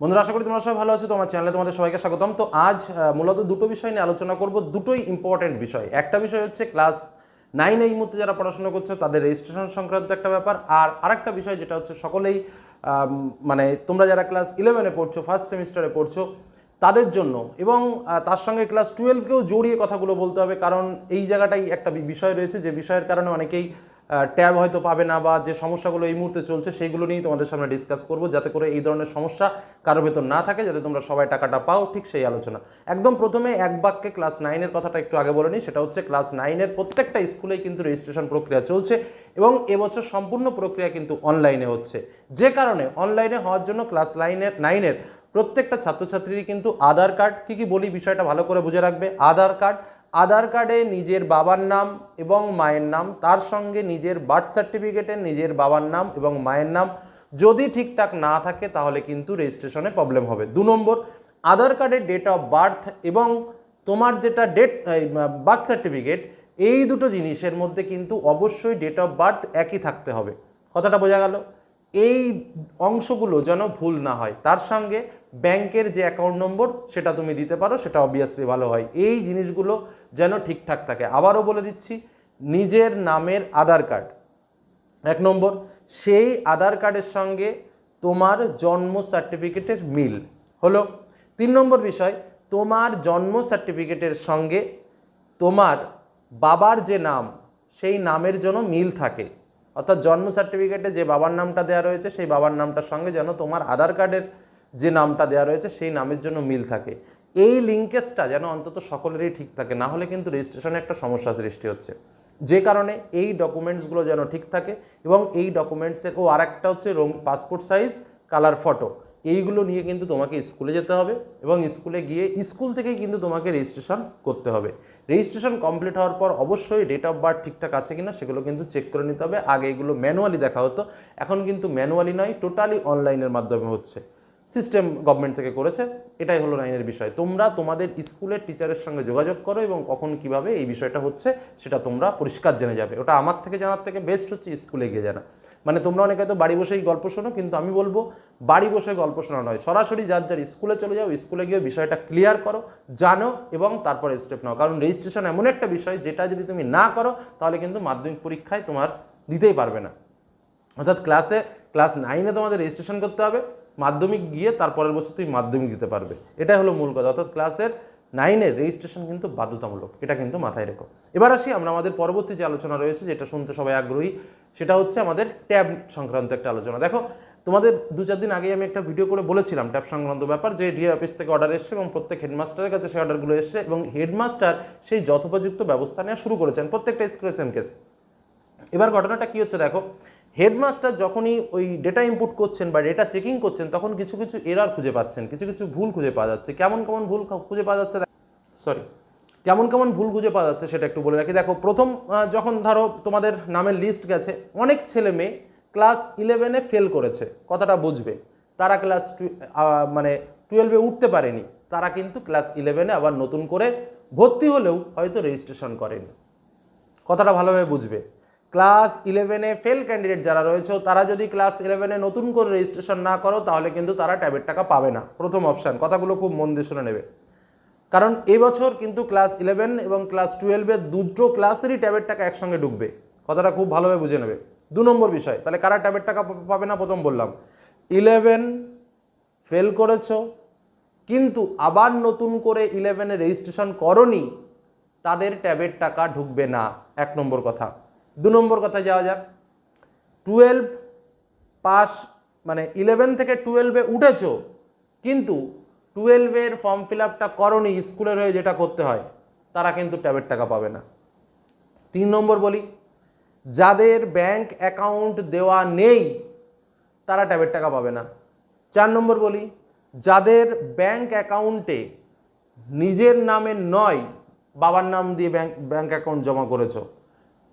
বন্ধুরা, আশা করি তোমরা সবাই ভালো আছো, তোমার চ্যানেলে তোমাদের সবাইকে স্বাগতম। তো আজ মূলত দুটো বিষয় নিয়ে আলোচনা করব, দুটোই ইম্পর্টেন্ট বিষয়। একটা বিষয় হচ্ছে ক্লাস নাইন এই মুহূর্তে যারা পড়াশোনা করছে, তাদের রেজিস্ট্রেশন সংক্রান্ত একটা ব্যাপার। আর আরেকটা বিষয় যেটা হচ্ছে সকলেই মানে তোমরা যারা ক্লাস ইলেভেনে পড়ছো ফার্স্ট সেমিস্টারে পড়ছো, তাদের জন্য এবং তার সঙ্গে ক্লাস টুয়েলভকেও জড়িয়ে কথাগুলো বলতে হবে, কারণ এই জায়গাটাই একটা বিষয় রয়েছে। যে বিষয়ের কারণে অনেকেই ট্যাব হয়তো পাবে না বা যে সমস্যাগুলো এই মুহূর্তে চলছে সেইগুলো নিয়েই তোমাদের সামনে ডিসকাস করব, যাতে করে এই ধরনের সমস্যা কারও ভেতর না থাকে, যাতে তোমরা সবাই টাকাটা পাও, ঠিক সেই আলোচনা। একদম প্রথমে এক বাক্যে ক্লাস নাইনের কথাটা একটু আগে বলে নিই, সেটা হচ্ছে ক্লাস নাইনের প্রত্যেকটা স্কুলেই কিন্তু রেজিস্ট্রেশন প্রক্রিয়া চলছে এবং এবছর সম্পূর্ণ প্রক্রিয়া কিন্তু অনলাইনে হচ্ছে। যে কারণে অনলাইনে হওয়ার জন্য ক্লাস লাইনের নাইনের প্রত্যেকটা ছাত্রছাত্রীরই কিন্তু আধার কার্ড। কী কী বলি বিষয়টা ভালো করে বুঝে রাখবে? আধার কার্ড। আধার কার্ডে নিজের বাবার নাম এবং মায়ের নাম, তার সঙ্গে নিজের বার্থ সার্টিফিকেটে নিজের বাবার নাম এবং মায়ের নাম। যদি ঠিকঠাক না থাকে, তাহলে কিন্তু রেজিস্ট্রেশনে প্রবলেম হবে। দু নম্বর, আধার কার্ডের ডেট অফ বার্থ এবং তোমার যেটা ডেট বার্থ সার্টিফিকেট এই দুটো জিনিসের মধ্যে কিন্তু অবশ্যই ডেট অফ বার্থ একই থাকতে হবে। কথাটা বোঝা গেল? এই অংশগুলো যেন ভুল না হয়। তার সঙ্গে ব্যাংকের যে অ্যাকাউন্ট নম্বর সেটা তুমি দিতে পারো, সেটা অবভিয়াসলি ভালো হয়। এই জিনিসগুলো যেন ঠিকঠাক থাকে। আবারও বলে দিচ্ছি, নিজের নামের আধার কার্ড এক নম্বর, সেই আধার কার্ডের সঙ্গে তোমার জন্ম সার্টিফিকেটের মিল। হলো, তিন নম্বর বিষয়, তোমার জন্ম সার্টিফিকেটের সঙ্গে তোমার বাবার যে নাম, সেই নামের জন্য মিল থাকে। অর্থাৎ জন্ম সার্টিফিকেটে যে বাবার নামটা দেওয়া রয়েছে, সেই বাবার নামটার সঙ্গে যেন তোমার আধার কার্ডের যে নামটা দেওয়া রয়েছে, সেই নামের জন্য মিল থাকে। এই লিঙ্কেজটা যেন অন্তত সকলেরই ঠিক থাকে, না হলে কিন্তু রেজিস্ট্রেশনে একটা সমস্যা সৃষ্টি হচ্ছে। যে কারণে এই ডকুমেন্টসগুলো যেন ঠিক থাকে এবং এই ডকুমেন্টসের ও আরেকটা হচ্ছে রং পাসপোর্ট সাইজ কালার ফটো এইগুলো নিয়ে কিন্তু তোমাকে স্কুলে যেতে হবে এবং স্কুলে গিয়ে স্কুল থেকেই কিন্তু তোমাকে রেজিস্ট্রেশন করতে হবে। রেজিস্ট্রেশন কমপ্লিট হওয়ার পর অবশ্যই ডেট অফ বার্থ ঠিকঠাক আছে কিনা সেগুলো কিন্তু চেক করে নিতে হবে। আগে এগুলো ম্যানুয়ালি দেখা হতো, এখন কিন্তু ম্যানুয়ালি নয় টোটালি অনলাইনের মাধ্যমে হচ্ছে। সিস্টেম গভর্নমেন্ট থেকে করেছে, এটাই হলো নাইনের বিষয়। তোমরা তোমাদের স্কুলের টিচারের সঙ্গে যোগাযোগ করো এবং কখন কীভাবে এই বিষয়টা হচ্ছে সেটা তোমরা পরিষ্কার জেনে যাবে। ওটা আমার থেকে জানার থেকে বেস্ট হচ্ছে স্কুলে গিয়ে জানা। মানে তোমরা অনেকে তো বাড়ি বসেই গল্প শোনো, কিন্তু আমি বলব বাড়ি বসে গল্প শোনা নয়। সরাসরি যার যার স্কুলে চলে যাও, স্কুলে গিয়ে বিষয়টা ক্লিয়ার করো, জানো এবং তারপরে স্টেপ নাও। কারণ রেজিস্ট্রেশন এমন একটা বিষয় যেটা যদি তুমি না করো, তাহলে কিন্তু মাধ্যমিক পরীক্ষায় তোমার দিতেই পারবে না। অর্থাৎ ক্লাসে ক্লাস নাইনে তোমাদের রেজিস্ট্রেশন করতে হবে, মাধ্যমিক গিয়ে তারপরের বছর তুমি মাধ্যমিক দিতে পারবে। এটাই হলো মূল কথা। অর্থাৎ ক্লাসের নাইনের রেজিস্ট্রেশন কিন্তু বাধ্যতামূলক, এটা কিন্তু মাথায় রেখো। এবার আসি আমরা আমাদের পরবর্তী যে আলোচনা রয়েছে, যেটা শুনতে সবাই আগ্রহী, সেটা হচ্ছে আমাদের ট্যাব সংক্রান্ত একটা আলোচনা। দেখো, তোমাদের দু চার দিন আগেই আমি একটা ভিডিও করে বলেছিলাম ট্যাব সংক্রান্ত ব্যাপার, যে ডিএ অফিস থেকে অর্ডার এসছে এবং প্রত্যেক হেডমাস্টারের কাছে সেই অর্ডারগুলো এসছে এবং হেডমাস্টার সেই যথোপযুক্ত ব্যবস্থা নেওয়া শুরু করেছেন প্রত্যেকটা স্কুলে সেম কেস এবার ঘটনাটা কী হচ্ছে দেখো হেডমাস্টার যখনই ওই ডেটা ইনপুট করছেন বা ডেটা চেকিং করছেন, তখন কিছু কিছু এরার খুঁজে পাচ্ছেন, কিছু কিছু ভুল খুঁজে পাওয়া যাচ্ছে। কেমন কেমন ভুল খুঁজে পাওয়া যাচ্ছে সরি কেমন কেমন ভুল খুঁজে পাওয়া যাচ্ছে সেটা একটু বলে রাখি। দেখো, প্রথম যখন ধরো তোমাদের নামের লিস্ট গেছে, অনেক ছেলে মেয়ে ক্লাস ইলেভেনে ফেল করেছে, কথাটা বুঝবে। তারা ক্লাস মানে টুয়েলভে উঠতে পারেনি। তারা কিন্তু ক্লাস ইলেভেনে আবার নতুন করে ভর্তি হলেও হয়তো রেজিস্ট্রেশন করেনি। কথাটা ভালোভাবে বুঝবে। ক্লাস ইলেভেনে ফেল ক্যান্ডিডেট যারা রয়েছে, তারা যদি ক্লাস ইলেভেনে নতুন করে রেজিস্ট্রেশন না করো, তাহলে কিন্তু তারা ট্যাবের টাকা পাবে না। প্রথম অপশান কথাগুলো খুব মন দিয়ে শুনে নেবে। কারণ এবছর কিন্তু ক্লাস ইলেভেন এবং ক্লাস টুয়েলভের দুটো ক্লাসেরই ট্যাবের টাকা একসঙ্গে ঢুকবে। কথাটা খুব ভালোভাবে বুঝে নেবে। দু নম্বর বিষয়। তাহলে কারা ট্যাবের টাকা পাবে না? প্রথম বললাম। ইলেভেন ফেল করেছ, কিন্তু আবার নতুন করে ইলেভেনে রেজিস্ট্রেশন করনি, তাদের ট্যাবের টাকা ঢুকবে না। এক নম্বর কথা। দু নম্বর কথা যাওয়া যাক। টুয়েলভ পাস মানে ইলেভেন থেকে টুয়েলভে উঠেছো, কিন্তু টুয়েলভের ফর্ম ফিল আপটা করনি স্কুলের হয়ে যেটা করতে হয়, তারা কিন্তু ট্যাবের টাকা পাবে না। তিন নম্বর বলি, যাদের ব্যাংক অ্যাকাউন্ট দেওয়া নেই, তারা ট্যাবের টাকা পাবে না। চার নম্বর বলি, যাদের ব্যাংক অ্যাকাউন্টে নিজের নামে নয়, বাবার নাম দিয়ে ব্যাংক ব্যাংক অ্যাকাউন্ট জমা করেছ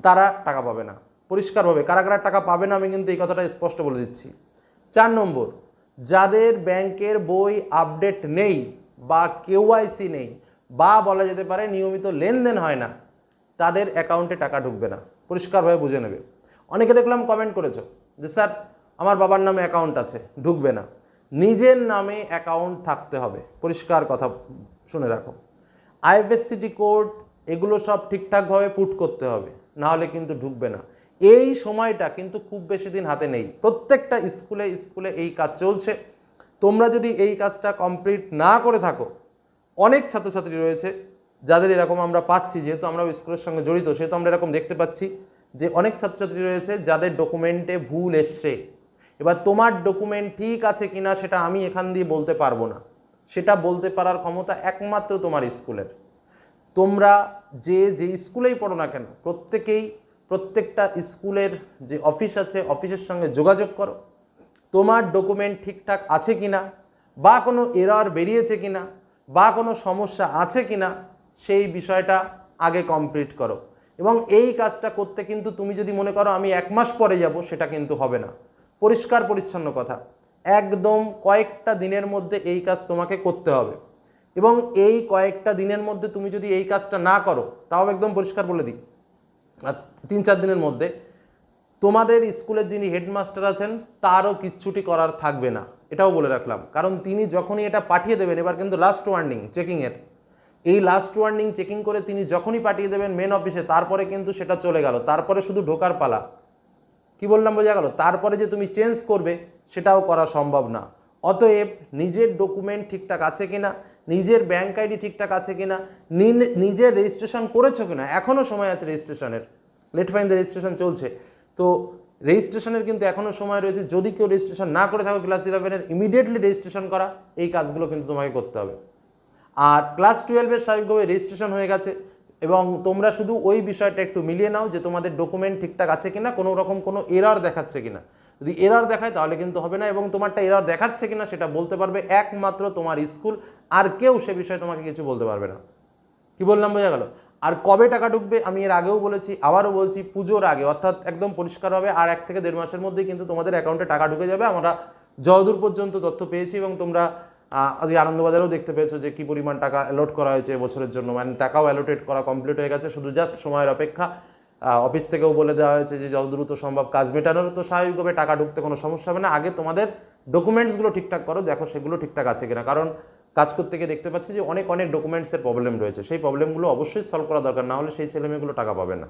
তারা টাকা পাবে না। পরিষ্কারভাবে কারা কারা টাকা পাবে না আমি কিন্তু এই কথাটা স্পষ্ট বলে দিচ্ছি। চার নম্বর, যাদের ব্যাংকের বই আপডেট নেই বা কেওয়াইসি নেই বা বলা যেতে পারে নিয়মিত লেনদেন হয় না, তাদের অ্যাকাউন্টে টাকা ঢুকবে না। পরিষ্কারভাবে বুঝে নেবে। অনেকে দেখলাম কমেন্ট করেছ যে, স্যার, আমার বাবার নামে অ্যাকাউন্ট আছে, ঢুকবে না। নিজের নামে অ্যাকাউন্ট থাকতে হবে। পরিষ্কার কথা শুনে রাখো। আইএফএসসিটি কোড, এগুলো সব ঠিকঠাকভাবে পুট করতে হবে। নাহলে কিন্তু ঢুকবে না। এই সময়টা কিন্তু খুব বেশি দিন হাতে নেই। প্রত্যেকটা স্কুলে স্কুলে এই কাজ চলছে। তোমরা যদি এই কাজটা কমপ্লিট না করে থাকো, অনেক ছাত্রছাত্রী রয়েছে যাদের এরকম আমরা পাচ্ছি, যেহেতু আমরা স্কুলের সঙ্গে জড়িত, সেহেতু আমরা এরকম দেখতে পাচ্ছি যে অনেক ছাত্রছাত্রী রয়েছে যাদের ডকুমেন্টে ভুল এসছে। এবার তোমার ডকুমেন্ট ঠিক আছে কিনা সেটা আমি এখান দিয়ে বলতে পারব না। সেটা বলতে পারার ক্ষমতা একমাত্র তোমার স্কুলের। তোমরা যে যে স্কুলেই পড়ো না কেন, প্রত্যেকেই, প্রত্যেকটা স্কুলের যে অফিস আছে, অফিসের সঙ্গে যোগাযোগ করো। তোমার ডকুমেন্ট ঠিকঠাক আছে কিনা, বা কোনো এরর বেরিয়েছে কিনা, বা কোনো সমস্যা আছে কিনা, সেই বিষয়টা আগে কমপ্লিট করো। এবং এই কাজটা করতে কিন্তু তুমি যদি মনে করো আমি এক মাস পরে যাব, সেটা কিন্তু হবে না। পরিষ্কার পরিচ্ছন্ন কথা। একদম কয়েকটা দিনের মধ্যে এই কাজ তোমাকে করতে হবে। এবং এই কয়েকটা দিনের মধ্যে তুমি যদি এই কাজটা না করো, তাও একদম পরিষ্কার বলে দিই। আর তিন চার দিনের মধ্যে তোমাদের স্কুলের যিনি হেডমাস্টার আছেন, তারও কিচ্ছুটি করার থাকবে না। এটাও বলে রাখলাম। কারণ তিনি যখনই এটা পাঠিয়ে দেবেন, এবার কিন্তু লাস্ট ওয়ার্নিং চেকিংয়ের এই লাস্ট ওয়ার্নিং চেকিং করে তিনি যখনই পাঠিয়ে দেবেন মেন অফিসে তারপরে কিন্তু সেটা চলে গেল। তারপরে শুধু ঢোকার পালা। কি বললাম, বোঝা গেল? তারপরে যে তুমি চেঞ্জ করবে, সেটাও করা সম্ভব না। অতএব নিজের ডকুমেন্ট ঠিকঠাক আছে কিনা নিজের ব্যাঙ্ক আইডি ঠিকঠাক আছে কিনা নিজের রেজিস্ট্রেশন করেছ কিনা এখনও সময় আছে রেজিস্ট্রেশনের লেট ফাইন দ্য রেজিস্ট্রেশন চলছে। তো রেজিস্ট্রেশনের কিন্তু এখনও সময় রয়েছে, যদি কেউ রেজিস্ট্রেশন না করে থাকো ক্লাস ইলেভেনের ইমিডিয়েটলি রেজিস্ট্রেশন করা, এই কাজগুলো কিন্তু তোমাকে করতে হবে। আর ক্লাস টুয়েলভের স্বাভাবিকভাবে রেজিস্ট্রেশন হয়ে গেছে, এবং তোমরা শুধু ওই বিষয়টা একটু মিলিয়ে নাও যে তোমাদের ডকুমেন্ট ঠিকঠাক আছে কিনা, কোনো রকম কোনো এরর দেখাচ্ছে কিনা। যদি এরর দেখায় তাহলে কিন্তু হবে না এবং তোমারটা এরার দেখাচ্ছে কিনা সেটা বলতে পারবে একমাত্র তোমার স্কুল আর কেউ সে বিষয়ে তোমাকে কিছু বলতে পারবে না। কি বললাম বোঝা গেল? আর কবে টাকা ঢুকবে আমি এর আগেও বলেছি, আবারও বলছি পুজোর আগে, অর্থাৎ একদম পরিষ্কার হবে আর এক থেকে দেড় মাসের মধ্যেই কিন্তু তোমাদের অ্যাকাউন্টে টাকা ঢুকে যাবে। আমরা যতদূর পর্যন্ত তথ্য পেয়েছি এবং তোমরা আজকে আনন্দবাজারেও দেখতে পেয়েছ যে কী পরিমাণ টাকা অ্যালোট করা হয়েছে এবছরের জন্য। মানে টাকাও অ্যালোটেট করা কমপ্লিট হয়ে গেছে, শুধু জাস্ট সময়ের অপেক্ষা। অফিস থেকেও বলে দেওয়া হয়েছে যে যত দ্রুত সম্ভব কাজ মেটানোর, তো স্বাভাবিকভাবে টাকা ঢুকতে কোনো সমস্যা হবে না। আগে তোমাদের ডকুমেন্টসগুলো ঠিকঠাক করো, দেখো সেগুলো ঠিকঠাক আছে কিনা। কারণ কাজ করতে গিয়ে দেখতে পাচ্ছি যে অনেক অনেক ডকুমেন্টসের প্রবলেম রয়েছে। সেই প্রবলেমগুলো অবশ্যই সলভ করা দরকার, না হলে সেই ছেলেমেয়েগুলো টাকা পাবে না।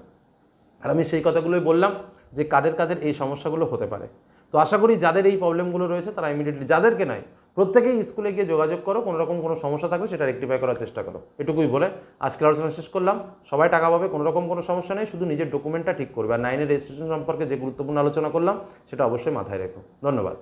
আর আমি সেই কথাগুলোই বললাম যে কাদের কাদের এই সমস্যাগুলো হতে পারে। তো আশা করি যাদের এই প্রবলেমগুলো রয়েছে তারা ইমিডিয়েটলি যাদেরকে নয় প্রত্যেকেই স্কুলে গিয়ে যোগাযোগ করো কোনো রকম কোনো সমস্যা থাকবে সেটা রেক্টিফাই করার চেষ্টা করো। এটুকুই বলে আজকের আলোচনা শেষ করলাম। সবাই টাকা পাবে কোনো রকম কোনো সমস্যা নেই, শুধু নিজের ডকুমেন্টটা ঠিক করবে। আর নাইনের রেজিস্ট্রেশন সম্পর্কে যে গুরুত্বপূর্ণ আলোচনা করলাম, সেটা অবশ্যই মাথায় রেখো। ধন্যবাদ।